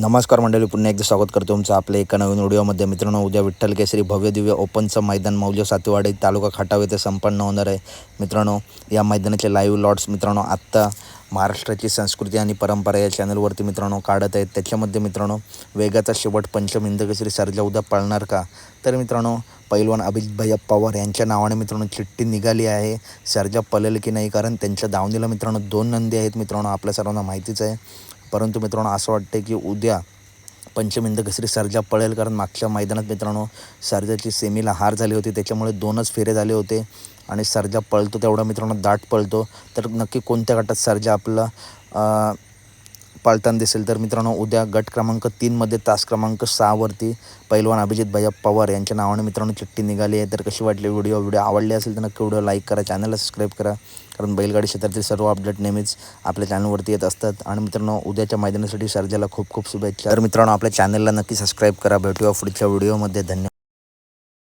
नमस्कार मंडळी पुन्हा एकदा स्वागत करतो तुमचं आपल्या एका नवीन व्हिडिओमध्ये. मित्रांनो उद्या विठ्ठल केसरी भव्य दिव्य ओपनचं मैदान मौल्य सातेवाडी तालुका खटाव येथे संपन्न होणार आहे. मित्रांनो या मैदानाचे लाईव्ह लॉट्स मित्रांनो आत्ता महाराष्ट्राची संस्कृती आणि परंपरा या चॅनलवरती मित्रांनो काढत आहेत. त्याच्यामध्ये मित्रांनो वेगाचा शेवट पंचम हिंद सरजा उद्या पळणार का? तर मित्रांनो पैलवान अभिजित भैया पवार यांच्या नावाने मित्रांनो चिठ्ठी निघाली आहे. सरजा पळेल की नाही? कारण त्यांच्या दावणीला मित्रांनो दोन नंदी आहेत. मित्रांनो आपल्या सर्वांना माहितीच आहे. परंतु मित्रांनो असं वाटतं की उद्या पंचमिंद घसरी सर्जा पळेल कारण मागच्या मैदानात मित्रांनो सर्जाची सेमीला हार झाली होती त्याच्यामुळे दोनच फेरे झाले होते आणि सर्जा पळतो तेवढा मित्रांनो दाट पळतो. तर नक्की कोणत्या गटात सर्जा आपला पाळताना दिसेल तर मित्रांनो उद्या गट क्रमांक तीनमध्ये तास क्रमांक सहावरती पैलवान अभिजित भैया पवार यांच्या नावाने मित्रांनो चिठ्ठी निघाली आहे. तर कशी वाटली व्हिडिओ व्हिडिओ आवडली असेल तर नक्की व्हिडिओ लाईक करा चॅनलला सबस्क्राईब करा. कारण बैलगाडी क्षेत्रातील सर्व अपडेट नेहमीच आपल्या चॅनलवरती येत असतात. आणि मित्रांनो उद्याच्या मैदानासाठी सर्जाला खूप खूप शुभेच्छा. तर मित्रांनो आपल्या चॅनलला नक्की सबस्क्राईब करा. भेटूया पुढच्या व्हिडिओमध्ये धन्यवाद.